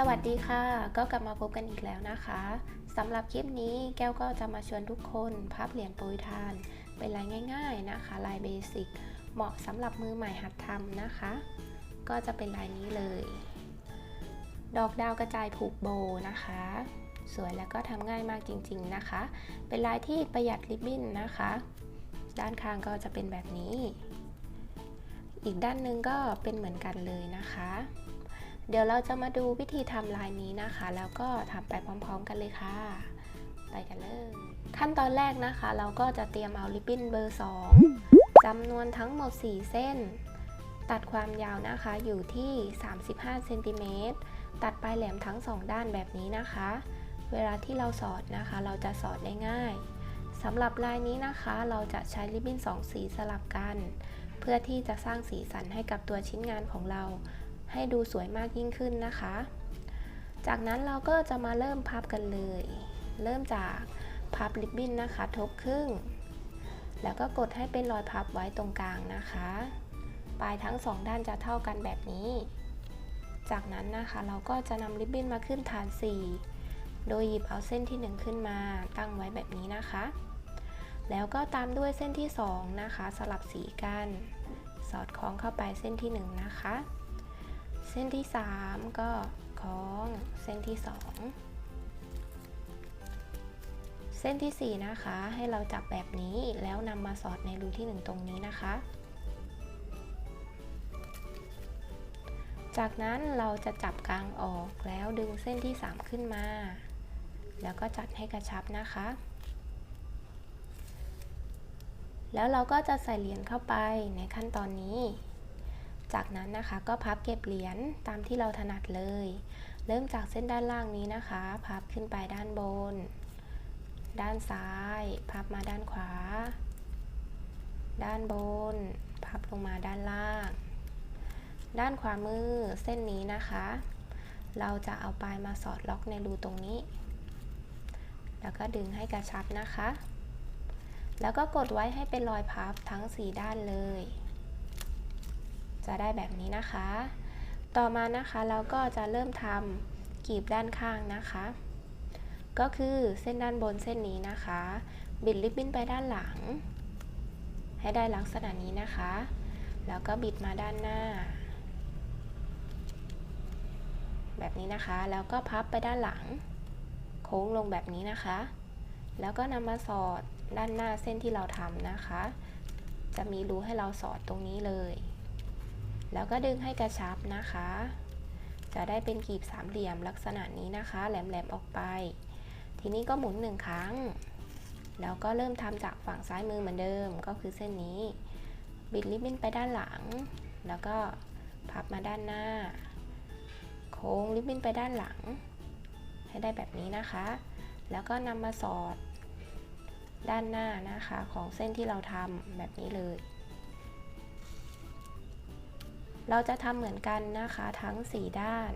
สวัสดีค่ะ ก็กลับมาพบกันอีกแล้วนะคะสำหรับคลิปนี้แก้วก็จะมาชวนทุกคนพับเหรียญโปรยทาน เป็นลายง่าย ๆนะคะลายเบสิกเหมาะสำหรับมือใหม่หัดทำนะคะ ก็จะเป็นลายนี้เลย ดอกดาวกระจายผูกโบนะคะ สวยแล้วก็ทำง่ายมากจริงๆนะคะ เป็นลายที่ประหยัดริบบิ้นนะคะ ด้านข้างก็จะเป็นแบบนี้ อีกด้านนึงก็เป็นเหมือนกันเลยนะคะ เดี๋ยวเราจะมาดูวิธีทำลายนี้นะคะ แล้วก็ทำไปพร้อมๆกันเลยค่ะ ไปกันเลย ขั้นตอนแรกนะคะ เราก็จะเตรียมเอาริบบิ้นเบอร์ 2จำนวนทั้งหมด 4 เส้น ตัดความยาวนะคะอยู่ที่ 35เซนติเมตรตัดปลายแหลมทั้ง 2 ด้านแบบนี้นะคะ เวลาที่เราสอดนะคะ เราจะสอดได้ง่ายสำหรับลายนี้นะคะ เราจะใช้ริบบิ้น2 สีสลับกัน เพื่อที่จะสร้างสีสันให้กับตัวชิ้นงานของเรา ให้ดูสวยมากยิ่งขึ้นนะคะ จากนั้นเราก็จะมาเริ่มพับกันเลย เริ่มจากพับริบบิ้นนะคะ ทบครึ่ง แล้วก็กดให้เป็นรอยพับไว้ตรงกลางนะคะ ปลายทั้งสองด้านจะเท่ากันแบบนี้ จากนั้นนะคะเราก็จะนำริบบิ้นมาขึ้นฐาน 4 โดยหยิบเอาเส้นที่ 1 ขึ้นมาตั้งไว้แบบนี้นะคะแล้วก็ตามด้วยเส้นที่ 2 นะคะ สลับสีกัน สอดคล้องเข้าไปเส้นที่ 1 นะคะ เส้นที่ 3 ก็คล้องเส้นที่ 2 เส้นที่ 4 นะคะ ให้เราจับแบบนี้แล้วนำมาสอดในรูที่ 1 ตรงนี้นะคะ จากนั้นเราจะจับกลางออกแล้วดึงเส้นที่ 3 ขึ้นมา แล้วก็จัดให้กระชับนะคะ แล้วเราก็จะใส่เหรียญเข้าไปในขั้นตอนนี้ จากนั้นนะคะก็พับเก็บเหรียญตามที่เราถนัดเลย เริ่มจากเส้นด้านล่างนี้นะคะ พับขึ้นไปด้านบน ด้านซ้าย พับมาด้านขวา ด้านบน พับลงมาด้านล่าง ด้านขวามือเส้นนี้นะคะ เราจะเอาปลายมาสอดล็อกในรูตรงนี้ แล้วก็ดึงให้กระชับนะคะ แล้วก็กดไว้ให้เป็นรอยพับทั้ง 4 ด้านเลย จะได้แบบนี้นะคะ ต่อมานะคะเราก็จะเริ่มทำกีบด้านข้างนะคะ ก็คือเส้นด้านบนเส้นนี้นะคะ บิดริบบิ้นไปด้านหลัง ให้ได้ลักษณะนี้นะคะ แล้วก็บิดมาด้านหน้า แบบนี้นะคะ แล้วก็พับไปด้านหลัง โค้งลงแบบนี้นะคะ แล้วก็นำมาสอดด้านหน้าเส้นที่เราทำนะคะ จะมีรูให้เราสอดตรงนี้เลย แล้วก็ดึงให้กระชับนะคะ จะได้เป็นกีบสามเหลี่ยมลักษณะนี้นะคะ แหลมๆออกไป ทีนี้ก็หมุนหนึ่งครั้ง แล้วก็เริ่มทำจากฝั่งซ้ายมือเหมือนเดิมก็คือเส้นนี้ บิดริบบิ้นไปด้านหลัง แล้วก็พับมาด้านหน้า โค้งริบบิ้นไปด้านหลัง ให้ได้แบบนี้นะคะ แล้วก็นำมาสอดด้านหน้านะคะของเส้นที่เราทำแบบนี้เลย เราจะทำเหมือนกันนะคะทั้ง 4 ด้าน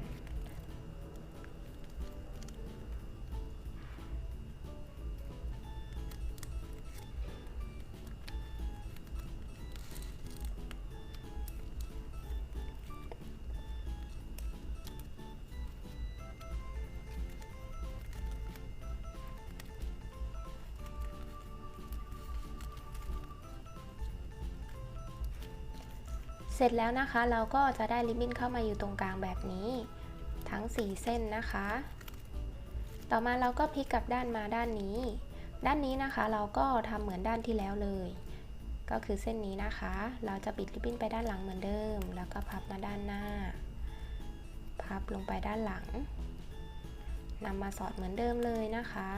ร็จแล้วนะคะ เราก็จะได้ริบบิ้นเข้ามาอยู่ตรงกลางแบบนี้ ทั้ง 4 เส้นนะคะ ต่อมาเราก็พลิกกลับด้านมาด้านนี้ ด้านนี้นะคะเราก็ทำเหมือนด้านที่แล้วเลย ก็คือเส้นนี้นะคะ เราจะปิดริบบิ้นไปด้านหลังเหมือนเดิม แล้วก็พับมาด้านหน้า พับลงไปด้านหลังนำมาสอดเหมือนเดิมเลยนะคะ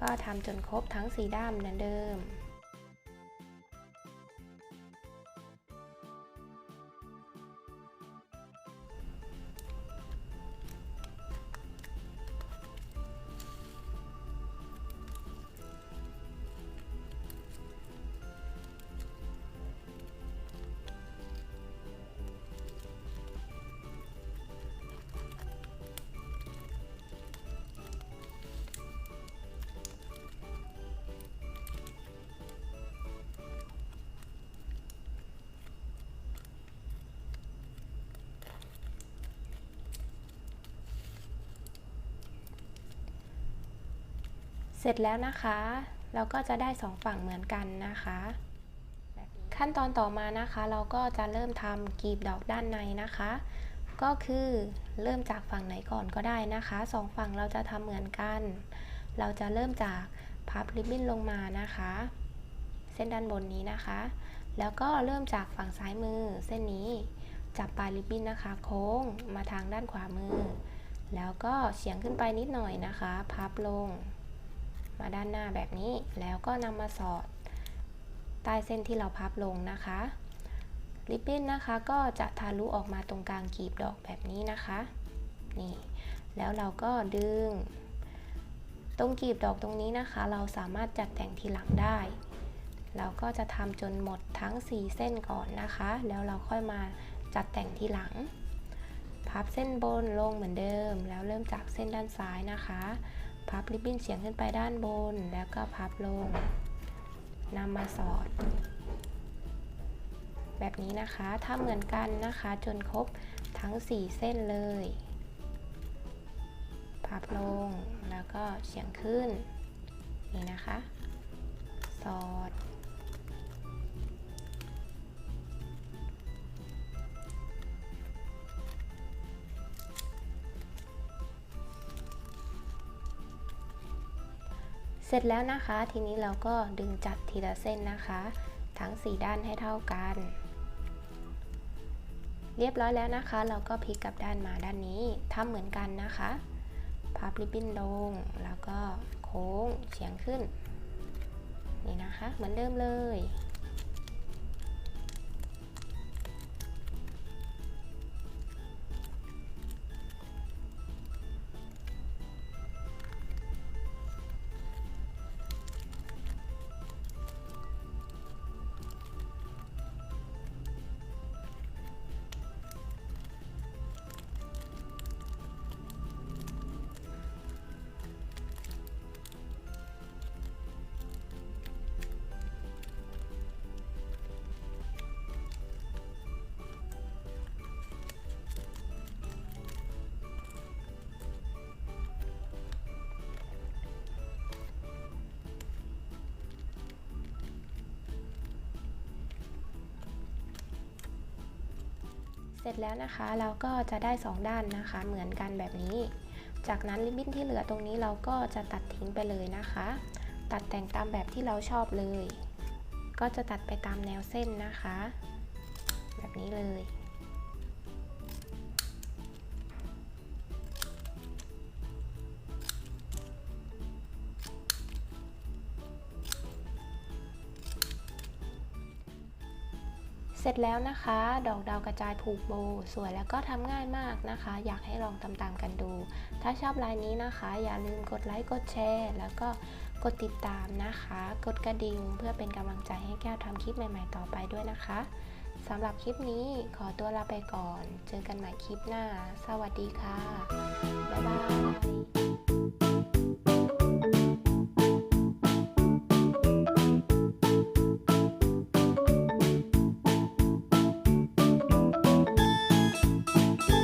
ก็ทำจนครบทั้ง 4 ด้านเหมือนเดิม เสร็จแล้วนะคะ เราก็จะได้สองฝั่งเหมือนกันนะคะ ขั้นตอนต่อมานะคะ เราก็จะเริ่มทำกลีบดอกด้านในนะคะ ก็คือเริ่มจากฝั่งไหนก่อนก็ได้นะคะสองฝั่งเราจะทำเหมือนกัน เราจะเริ่มจากพับริบบิ้นลงมานะคะ เส้นด้านบนนี้นะคะ แล้วก็เริ่มจากฝั่งซ้ายมือเส้นนี้จับปลายริบบิ้นนะคะ โค้งมาทางด้านขวามือ แล้วก็เฉียงขึ้นไปนิดหน่อยนะคะ พับลง มาด้านหน้าแบบนี้แล้วก็นำมาสอดใต้เส้นที่เราพับลงนะคะริบบิ้นนะคะก็จะทะลุออกมาตรงกลางกลีบดอกแบบนี้นะคะนี่แล้วเราก็ดึง ตรงกลีบดอกตรงนี้นะคะ เราสามารถจัดแต่งทีหลังได้ เราก็จะทำจนหมดทั้ง 4 เส้นก่อนนะคะ แล้วเราค่อยมาจัดแต่งทีหลัง พับเส้นบนลงเหมือนเดิม แล้วเริ่มจากเส้นด้านซ้ายนะคะ พับริบบิ้นเฉียงขึ้นไปด้านบน แล้วก็พับลงนำมาสอด แบบนี้นะคะถ้าเหมือนกันนะคะ จนครบทั้ง 4 เส้นเลย พับลงแล้วก็เฉียงขึ้น นี่นะคะ สอด สร็จแล้วนะคะ ทีนี้เราก็ดึงจัดทีละเส้นนะคะ ทั้ง 4 ด้านให้เท่ากัน เรียบร้อยแล้วนะคะ เราก็พลิกกลับด้านมาด้านนี้ทำเหมือนกันนะคะพับริบบิ้นลงแล้วก็โค้งเฉียงขึ้น นี่นะคะ เหมือนเดิมเลย เสร็จแล้วนะคะเราก็จะได้ 2 ด้านนะคะ เหมือนกันแบบนี้ จากนั้นริบบิ้นที่เหลือตรงนี้เราก็จะตัดทิ้งไปเลยนะคะ ตัดแต่งตามแบบที่เราชอบเลย ก็จะตัดไปตามแนวเส้นนะคะ แบบนี้เลย เสร็จแล้วนะคะ ดอกดาวกระจายผูกโบ สวยแล้วก็ทำง่ายมากนะคะ อยากให้ลองทำตามกันดู ถ้าชอบลายนี้นะคะ อย่าลืมกดไลค์กดแชร์แล้วก็กดติดตามนะคะ กดกระดิ่งเพื่อเป็นกำลังใจให้แก้วทำคลิปใหม่ ๆ ต่อไปด้วยนะคะสำหรับคลิปนี้ขอตัวลาไปก่อน เจอกันใหม่คลิปหน้า สวัสดีค่ะ บ๊ายบาย